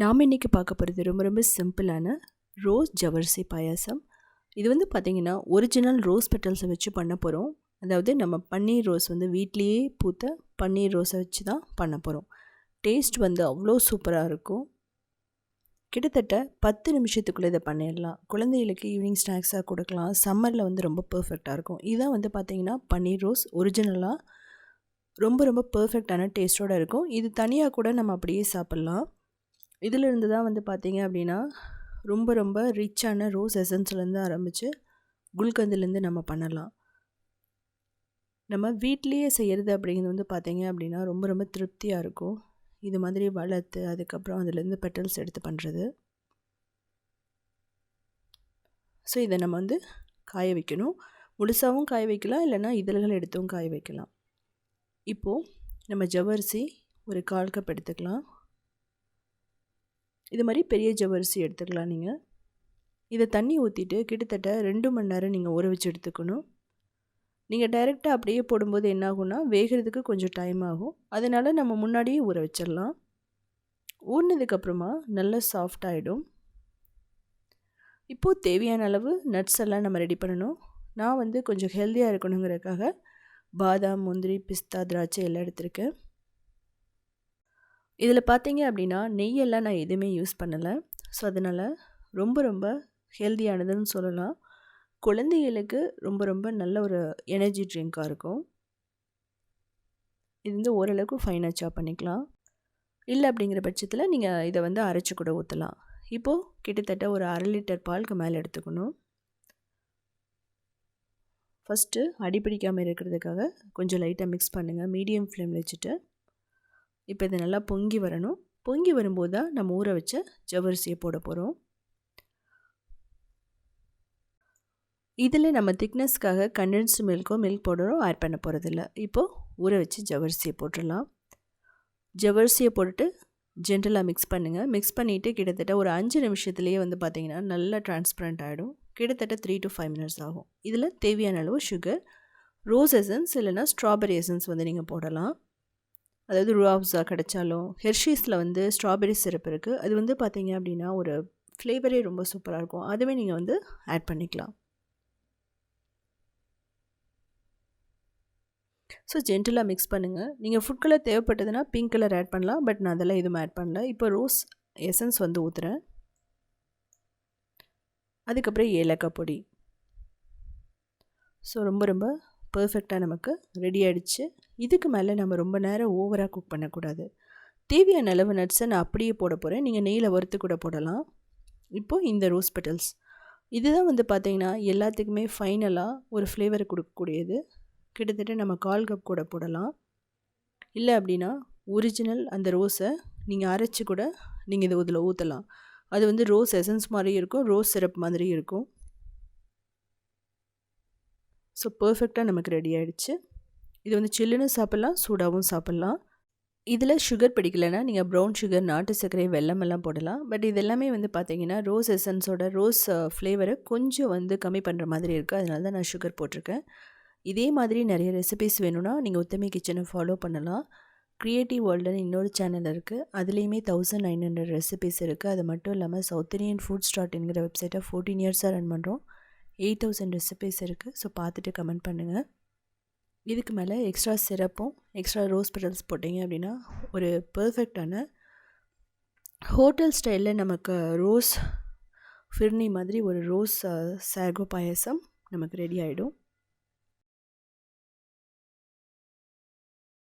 நாம் இன்றைக்கி பார்க்க போகிறது ரொம்ப ரொம்ப சிம்பிளான ரோஸ் ஜவர்சி பாயாசம். இது வந்து பார்த்திங்கன்னா ஒரிஜினல் ரோஸ் பெட்டல்ஸை வச்சு பண்ண போகிறோம் அதாவது நம்ம பன்னீர் ரோஸ் வந்து வீட்லேயே பூத்த பன்னீர் ரோஸை வச்சு தான் பண்ண போகிறோம் டேஸ்ட் வந்து அவ்வளோ சூப்பராக இருக்கும். கிட்டத்தட்ட பத்து நிமிஷத்துக்குள்ளே இதை பண்ணிடலாம். குழந்தைகளுக்கு ஈவினிங் ஸ்நாக்ஸாக கொடுக்கலாம். சம்மரில் வந்து ரொம்ப பர்ஃபெக்டாக இருக்கும். இதுதான் வந்து பார்த்திங்கன்னா பன்னீர் ரோஸ் ஒரிஜினலாக ரொம்ப ரொம்ப பர்ஃபெக்டான டேஸ்ட்டோடு இருக்கும். இது தனியாக கூட நம்ம அப்படியே சாப்பிட்லாம். இதிலிருந்து தான் வந்து பார்த்திங்க அப்படின்னா ரொம்ப ரொம்ப ரிச்சான ரோஸ் எசன்ஸ்லேருந்து ஆரம்பித்து குல்கந்துலேருந்து நம்ம பண்ணலாம். நம்ம வீட்லேயே செய்கிறது அப்படிங்கிறது வந்து பார்த்திங்க அப்படின்னா ரொம்ப ரொம்ப திருப்தியாக இருக்கும். இது மாதிரி வளர்த்து அதுக்கப்புறம் அதுலேருந்து பெட்டல்ஸ் எடுத்து பண்ணுறது ஸோ இதை நம்ம வந்து காய வைக்கணும். முழுசாகவும் காய வைக்கலாம் இல்லைன்னா இதழ்கள் எடுத்தும் காய வைக்கலாம். இப்போது நம்ம ஜவ்வரிசி ஒரு கால் கப் எடுத்துக்கலாம். இது மாதிரி பெரிய ஜவ்வரிசி எடுத்துக்கலாம் நீங்கள் இதை தண்ணி ஊற்றிட்டு கிட்டத்தட்ட ரெண்டு மணி நேரம் நீங்கள் ஊற வச்சு எடுத்துக்கணும். நீங்கள் டைரெக்டாக அப்படியே போடும்போது என்னாகும்னா வேகிறதுக்கு கொஞ்சம் டைம் ஆகும். அதனால் நம்ம முன்னாடியே ஊற வச்சிடலாம். ஊறினதுக்கப்புறமா நல்லா சாஃப்ட் ஆகிடும் இப்போது தேவையான அளவு நட்ஸ் எல்லாம் நம்ம ரெடி பண்ணணும். நான் வந்து கொஞ்சம் ஹெல்த்தியாக இருக்கணுங்கிறதுக்காக பாதாம் முந்திரி பிஸ்தா திராட்சை எல்லாம் எடுத்திருக்கேன். இதில் பார்த்தீங்க அப்படின்னா நெய்யெல்லாம் நான் எதுவுமே யூஸ் பண்ணலை. ஸோ அதனால் ரொம்ப ரொம்ப ஹெல்த்தியானதுன்னு சொல்லலாம். குழந்தைகளுக்கு ரொம்ப ரொம்ப நல்ல ஒரு எனர்ஜி ட்ரிங்காக இருக்கும். இது வந்து ஓரளவுக்கு ஃபைனாக சாப் பண்ணிக்கலாம். இல்லை அப்படிங்கிற பட்சத்தில் நீங்கள் இதை வந்து அரைச்சி கூட ஊற்றலாம் இப்போது கிட்டத்தட்ட ஒரு அரை லிட்டர் பாலுக்கு மேலே எடுத்துக்கணும். ஃபஸ்ட்டு அடிப்பிடிக்காமல் இருக்கிறதுக்காக கொஞ்சம் லைட்டாக மிக்ஸ் பண்ணுங்கள் மீடியம் ஃப்ளேமில் வச்சுட்டு. இப்போ இது நல்லா பொங்கி வரணும். பொங்கி வரும்போது தான் நம்ம ஊற வச்ச ஜவ்வரிசியை போட போகிறோம் இதில் நம்ம திக்னஸ்க்காக கண்டென்ஸ்டு மில்க்கோ மில்க் பவுடரோ ஆட் பண்ண போகிறதில்ல இப்போது ஊற வச்சு ஜவரிசியை போட்டுடலாம். ஜவரிசியை போட்டுட்டு ஜென்ரலாக மிக்ஸ் பண்ணுங்கள் மிக்ஸ் பண்ணிவிட்டு கிட்டத்தட்ட ஒரு அஞ்சு நிமிஷத்துலேயே வந்து பார்த்திங்கன்னா நல்லா டிரான்ஸ்பரண்ட் ஆகிடும் கிட்டத்தட்ட த்ரீ டு ஃபைவ் மினிட்ஸ் ஆகும். இதில் தேவையான அளவு சுகர் ரோஸ் எசன்ஸ் இல்லைனா ஸ்ட்ராபெரி எசன்ஸ் வந்து நீங்கள் போடலாம். அதாவது ரூஆப்ஸாக கிடைச்சாலும் ஹெர்ஷீஸில் வந்து ஸ்ட்ராபெரி சிரப் இருக்குது அது வந்து பார்த்தீங்க அப்படின்னா ஒரு ஃப்ளேவரே ரொம்ப சூப்பராக இருக்கும். அதுவே நீங்கள் வந்து ஆட் பண்ணிக்கலாம். ஸோ ஜென்டிலாக மிக்ஸ் பண்ணுங்கள் நீங்கள் ஃபுட் கலர் தேவைப்பட்டதுன்னா பிங்க் கலர் ஆட் பண்ணலாம். பட் நான் அதெல்லாம் எதுவும் ஆட் பண்ணல. இப்போ ரோஸ் எசன்ஸ் வந்து ஊற்றுறேன் அதுக்கப்புறம் ஏலக்காய் பொடி. ஸோ ரொம்ப ரொம்ப பர்ஃபெக்டாக நமக்கு ரெடி ஆகிடுச்சு இதுக்கு மேலே நம்ம ரொம்ப நேரம் ஓவராக குக் பண்ணக்கூடாது. தேவையான அளவு நட்ஸை நான் அப்படியே போட போகிறேன் நீங்கள் நெய்யில் வறுத்து கூட போடலாம். இப்போது இந்த ரோஸ் பெட்டல்ஸ் இதுதான் வந்து பார்த்திங்கன்னா எல்லாத்துக்குமே ஃபைனலாக ஒரு ஃப்ளேவர் கொடுக்கக்கூடியது. கிட்டத்தட்ட நம்ம கால் கப் கூட போடலாம். இல்லை அப்படின்னா ஒரிஜினல் அந்த ரோஸை நீங்கள் அரைச்சி கூட நீங்கள் இது இதில் ஊற்றலாம் அது வந்து ரோஸ் எசன்ஸ் மாதிரி இருக்கும் ரோஸ் சிரப் மாதிரி இருக்கும். ஸோ பர்ஃபெக்டாக நமக்கு ரெடி ஆகிடுச்சு இது வந்து சில்லுன்னு சாப்பிட்லாம் சூடாகவும் சாப்பிட்லாம். இதில் சுகர் பிடிக்கலைன்னா நீங்கள் ப்ரௌன் சுகர் நாட்டு சர்க்கரை வெள்ளம் எல்லாம் போடலாம். பட் இது எல்லாமே வந்து பார்த்தீங்கன்னா ரோஸ் எசன்ஸோட ரோஸ் ஃப்ளேவரை கொஞ்சம் வந்து கம்மி பண்ணுற மாதிரி இருக்குது அதனால தான் நான் சுகர் போட்டிருக்கேன். இதே மாதிரி நிறைய ரெசிபிஸ் வேணும்னா நீங்கள் உத்தமி கிச்சனை ஃபாலோ பண்ணலாம். க்ரியேட்டிவ் வேர்ல்டுன்னு இன்னொரு சேனல் இருக்குது அதுலேயுமே தௌசண்ட் நைன் ஹண்ட்ரட் ரெசிபிஸ் இருக்குது அது மட்டும் இல்லாமல் சவுத் இந்தியன் ஃபுட் ஸ்டார்ட்ங்கிற வெப்சைட்டை ஃபோர்டீன் இயர்ஸாக ரன் பண்ணுறோம் எயிட் தௌசண்ட் ரெசிபீஸ் இருக்குது ஸோ பார்த்துட்டு கமெண்ட் பண்ணுங்கள் இதுக்கு மேலே எக்ஸ்ட்ரா சிரப்பும் எக்ஸ்ட்ரா ரோஸ் பெட்டல்ஸ் போட்டிங்க அப்படின்னா ஒரு பர்ஃபெக்டான ஹோட்டல் ஸ்டைலில் நமக்கு ரோஸ் ஃபிர்னி மாதிரி ஒரு ரோஸ் சாகோ பாயசம் நமக்கு ரெடி ஆகிடும்